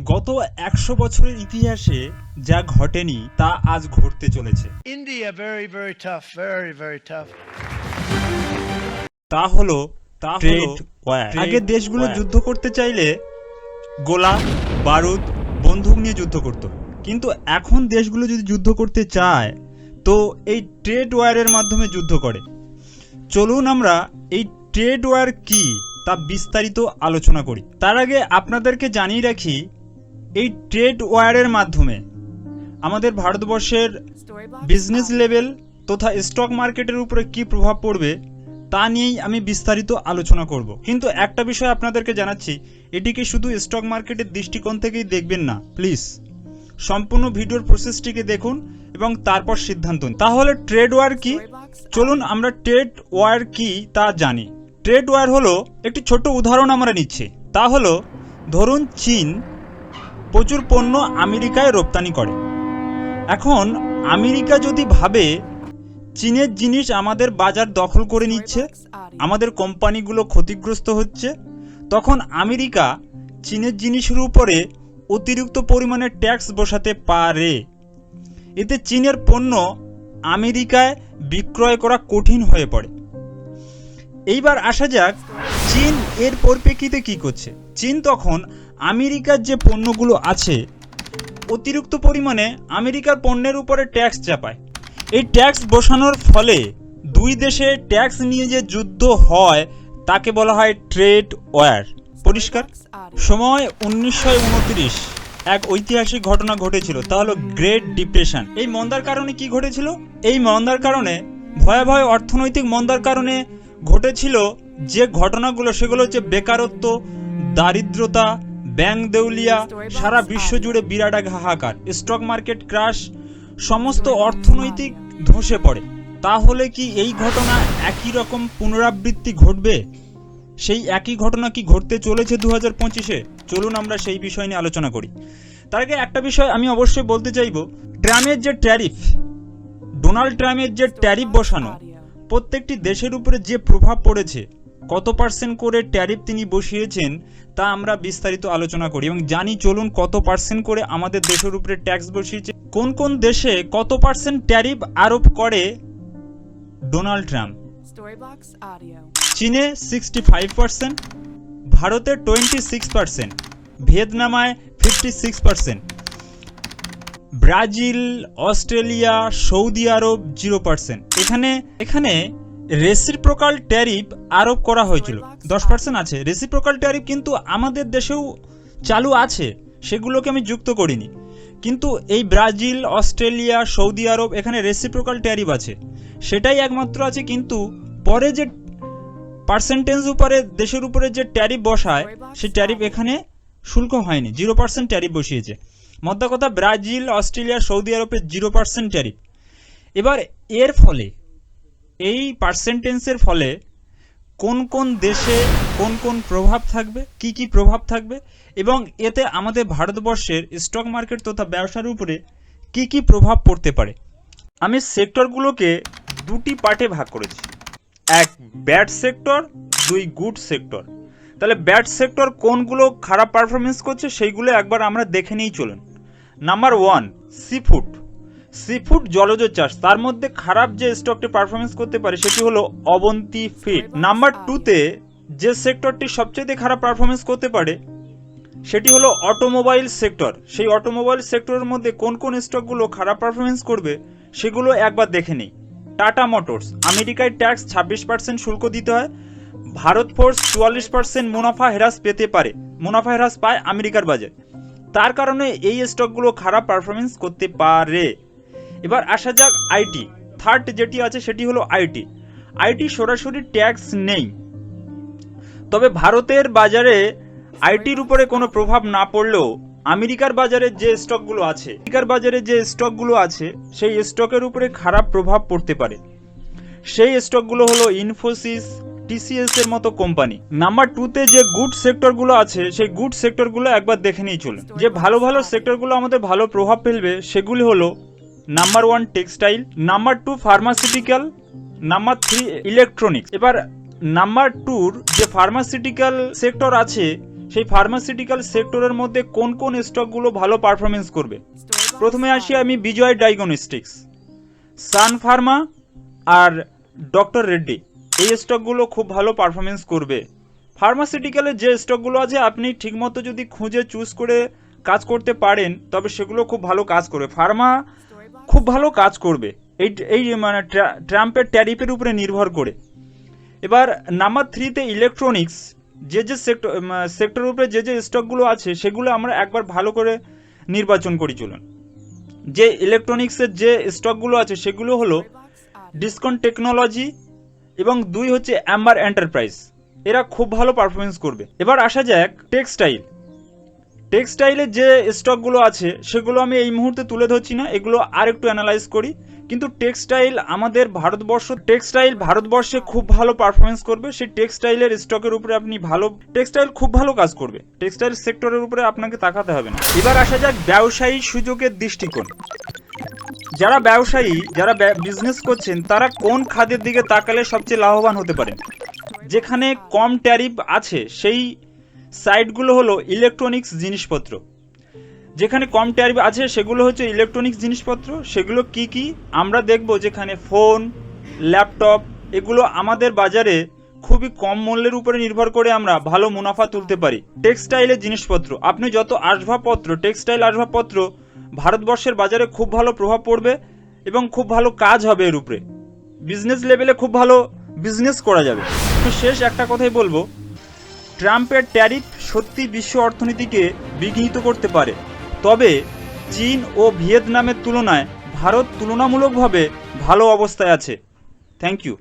গত একশো বছরের ইতিহাসে যা ঘটেনি তা আজ ঘটতে চলেছে। India, very, very tough. Very, very tough. তা হলো তা হলো ট্রেড ওয়ার trade আগে দেশগুলো যুদ্ধ করতে চাইলে গোলা বারুদ বন্দুক নিয়ে যুদ্ধ করত। কিন্তু এখন দেশগুলো যদি যুদ্ধ করতে চায় তো এই ট্রেড ওয়ারের মাধ্যমে যুদ্ধ করে। চলুন আমরা এই ট্রেড ওয়ার কি তা বিস্তারিত আলোচনা করি। তার আগে আপনাদেরকে জানিয়ে রাখি এই ট্রেড ওয়ারের মাধ্যমে আমাদের ভারতবর্ষের বিজনেস লেভেল তথা স্টক মার্কেটের উপরে কি প্রভাব পড়বে তা নিয়েই আমি বিস্তারিত আলোচনা করব। কিন্তু একটা বিষয় আপনাদেরকে জানাচ্ছি এটিকে শুধু স্টক মার্কেটের দৃষ্টিকোণ থেকেই দেখবেন না? প্লিজ সম্পূর্ণ ভিডিওর প্রসেসটিকে দেখুন এবং তারপর সিদ্ধান্ত নিন। তাহলে ট্রেড ওয়ার কি? চলুন আমরা ট্রেড ওয়ার কি তা জানি। ট্রেড ওয়ার হলো একটি ছোট উদাহরণ আমরা নিচ্ছি। তা হলো ধরুন চীন প্রচুর পণ্য আমেরিকায় রপ্তানি করে। এখন আমেরিকা যদি ভাবে চীনের জিনিস আমাদের বাজার দখল করে নিচ্ছে, আমাদের কোম্পানিগুলো ক্ষতিগ্রস্ত হচ্ছে, তখন আমেরিকা চীনের জিনিসের উপরে অতিরিক্ত পরিমাণে ট্যাক্স বসাতে পারে। এতে চীনের পণ্য আমেরিকায় বিক্রয় করা কঠিন হয়ে পড়ে। এইবার আসা যাক, চীন এর পরিপ্রেক্ষিতে কি করছে। চীন তখন আমেরিকার যে পণ্যগুলো আছে, অতিরিক্ত পরিমাণে আমেরিকার পণ্যের উপরে ট্যাক্স চাপায়। এই ট্যাক্স বসানোর ফলে দুই দেশে ট্যাক্স নিয়ে যে যুদ্ধ হয়, তাকে বলা হয় ট্রেড ওয়ার। পরিষ্কার? সময় উনিশশো এক ঐতিহাসিক ঘটনা ঘটেছিল, তা হলো গ্রেট ডিপ্রেশন। এই মন্দার কারণে কি ঘটেছিল? এই মন্দার কারণে, ভয়াবহ অর্থনৈতিক মন্দার কারণে ঘটেছিল যে ঘটনাগুলো, সেগুলো হচ্ছে বেকারত্ব, দারিদ্রতা ব্যাংক দেউলিয়া সারা বিশ্ব জুড়ে বিরাট এক হাহাকার। স্টক মার্কেট ক্রাশ সমস্ত অর্থনৈতিক ধসে পড়ে। তাহলে কি এই ঘটনা একই রকম পুনরাবৃত্তি ঘটবে? সেই একই ঘটনা কি ঘটতে চলেছে দু হাজার পঁচিশে? চলুন আমরা সেই বিষয় নিয়ে আলোচনা করি। তার আগে একটা বিষয় আমি অবশ্যই বলতে চাইব। ট্রাম্পের যে ট্যারিফ ডোনাল্ড ট্রাম্পের যে ট্যারিফ বসানো প্রত্যেকটি দেশের উপরে যে প্রভাব পড়েছে কত পার্সেন্ট করে ট্যারিফ তিনি বসিয়েছেন তা আমরা বিস্তারিত আলোচনা করি এবং জানি চলুন কত পার্সেন্ট করে আমাদের দেশের উপরে ট্যাক্স বসিয়েছে। কোন কোন দেশে কত পার্সেন্ট ট্যারিফ আরোপ করে ডোনাল্ড ট্রাম্প? চীনে সিক্সটি ফাইভ পার্সেন্ট ভারতে twenty six percent ভিয়েতনামায় fifty six percent Brazil Australia Saudi Arab zero percent এখানে এখানে রেসিপ্রোকাল ট্যারিফ আরোপ করা হয়েছিল। দশ পার্সেন্ট আছে। রেসিপ্রোকাল ট্যারিফ কিন্তু আমাদের দেশেও চালু আছে। সেগুলোকে আমি যুক্ত করিনি। কিন্তু এই ব্রাজিল, অস্ট্রেলিয়া, সৌদি আরব এখানে রেসিপ্রোকাল ট্যারিফ আছে। সেটাই একমাত্র আছে কিন্তু পরে যে পার্সেন্টেজ উপরে, দেশের উপরে যে ট্যারিফ বসায়, সেই ট্যারিফ এখানে শুল্ক হয়নি। জিরো পার্সেন্ট ট্যারিফ বসিয়েছে। মধ্যে কথা ব্রাজিল, অস্ট্রেলিয়া, সৌদি আরবে জিরো পার্সেন্ট ট্যারিফ এবার এর ফলে এই পার্সেন্টেন্সের ফলে কোন কোন দেশে কোন কোন প্রভাব থাকবে, কি কি প্রভাব থাকবে এবং এতে আমাদের ভারতবর্ষের স্টক মার্কেট তথা ব্যবসার উপরে কি কি প্রভাব পড়তে পারে। আমি সেক্টরগুলোকে দুটি পার্টে ভাগ করেছি। এক ব্যাড সেক্টর দুই গুড সেক্টর তাহলে ব্যাড সেক্টর কোনগুলো খারাপ পারফরমেন্স করছে, সেইগুলো একবার আমরা দেখে নিয়েই চলুন। Number one sea food sea food জলজ চাষ। তার মধ্যে খারাপ যে স্টকটি পারফরমেন্স করতে পারে, সেটি হলো অবন্তী ফিড নাম্বার টুতে যে সেক্টরটি সবচেয়ে খারাপ পারফরমেন্স করতে পারে, সেটি হলো অটোমোবাইল সেক্টর সেই অটোমোবাইল সেক্টরের মধ্যে কোন কোন স্টকগুলো খারাপ পারফরমেন্স করবে, সেগুলো একবার দেখে নিই। টাটা মোটরস আমেরিকায় ট্যাক্স ছাব্বিশ পার্সেন্ট শুল্ক দিতে হয়। ভারত ফোর্স চুয়াল্লিশ পার্সেন্ট মুনাফা হ্রাস পেতে পারে। মুনাফা হ্রাস পায় আমেরিকার বাজার। তার কারণে এই স্টকগুলো খারাপ পারফরমেন্স করতে পারে। এবার আসা যাক আইটি। থার্ড যেটি আছে সেটি হলো আইটি। আইটি সরাসরি ট্যাক্স নেই। তবে ভারতের বাজারে আইটির উপরে কোনো প্রভাব না পড়লেও আমেরিকার বাজারে যে স্টকগুলো আছে, আমেরিকার বাজারে যে স্টকগুলো আছে, সেই স্টকের উপরে খারাপ প্রভাব পড়তে পারে। সেই স্টকগুলো হলো ইনফোসিস টিসিএস এর মতো কোম্পানি নাম্বার টুতে যে গুড সেক্টরগুলো আছে, সেই গুড সেক্টরগুলো একবার দেখে নিয়ে চলুন। যে ভালো ভালো সেক্টরগুলো আমাদের ভালো প্রভাব ফেলবে, সেগুলি হলো number one textile number two pharmaceutical number three electronics এবার নাম্বার টুর যে ফার্মাসিউটিক্যাল সেক্টর আছে, সেই ফার্মাসিউটিক্যাল সেক্টরের মধ্যে কোন কোন স্টকগুলো ভালো পারফরমেন্স করবে? প্রথমে আসি আমি বিজয় ডায়াগনস্টিক্স, সান ফার্মা আর ডক্টর রেড্ডি। এই স্টকগুলো খুব ভালো পারফরমেন্স করবে। ফার্মাসিউটিক্যালের যে স্টকগুলো আছে, আপনি ঠিকমতো যদি খুঁজে চুজ করে কাজ করতে পারেন, তবে সেগুলো খুব ভালো কাজ করবে। ফার্মা খুব ভালো কাজ করবে। এই এই মানে ট্রাম্পের ট্যারিফের উপরে নির্ভর করে। এবার নাম্বার থ্রিতে ইলেকট্রনিক্স যে যে সেক্টর সেক্টরের উপরে যে যে স্টকগুলো আছে, সেগুলো আমরা একবার ভালো করে নির্বাচন করি চলুন। যে ইলেকট্রনিক্সের যে স্টকগুলো আছে, সেগুলো হলো ডিসকন টেকনোলজি এবং দুই হচ্ছে অ্যাম্বার এন্টারপ্রাইজ এরা খুব ভালো পারফরমেন্স করবে। এবার আসা যাক টেক্সটাইল টেক্সটাইলের যে স্টকগুলো আছে, সেগুলো আমি এই মুহূর্তে তুলে ধরছি না, এগুলো আর একটু অ্যানালাইজ করি। কিন্তু টেক্সটাইল আমাদের ভারতবর্ষ টেক্সটাইল ভারতবর্ষে খুব ভালো পারফরমেন্স করবে, সেই টেক্সটাইলের স্টকের উপরে আপনি ভালো টেক্সটাইল খুব ভালো কাজ করবে। টেক্সটাইল সেক্টরের উপরে আপনাকে তাকাতে হবে না। এবার আসা যাক ব্যবসায়ী সুযোগের দৃষ্টিকোণ। যারা ব্যবসায়ী, যারা বিজনেস করছেন, তারা কোন খাদের দিকে তাকালে সবচেয়ে লাভবান হতে পারেন? যেখানে কম ট্যারিফ আছে, সেই সাইটগুলো হলো ইলেকট্রনিক্স জিনিসপত্র। যেখানে কম ট্যারিফ আছে, সেগুলো হচ্ছে ইলেকট্রনিক্স জিনিসপত্র। সেগুলো কি কি? আমরা দেখব যেখানে ফোন ল্যাপটপ এগুলো আমাদের বাজারে খুবই কম মূল্যের উপরে নির্ভর করে আমরা ভালো মুনাফা তুলতে পারি। টেক্সটাইলের জিনিসপত্র। আপনি যত আসবাবপত্র টেক্সটাইল আসবাবপত্র ভারতবর্ষের বাজারে খুব ভালো প্রভাব পড়বে এবং খুব ভালো কাজ হবে এর উপরে। বিজনেস লেভেলে খুব ভালো বিজনেস করা যাবে। শেষ একটা কথাই বলব। ট্রাম্পের ট্যারিফ সত্যি বিশ্ব অর্থনীতিকে বিঘ্নিত করতে পারে। তবে চীন ও ভিয়েতনামের তুলনায় ভারত তুলনামূলকভাবে ভালো অবস্থায় আছে। Thank you.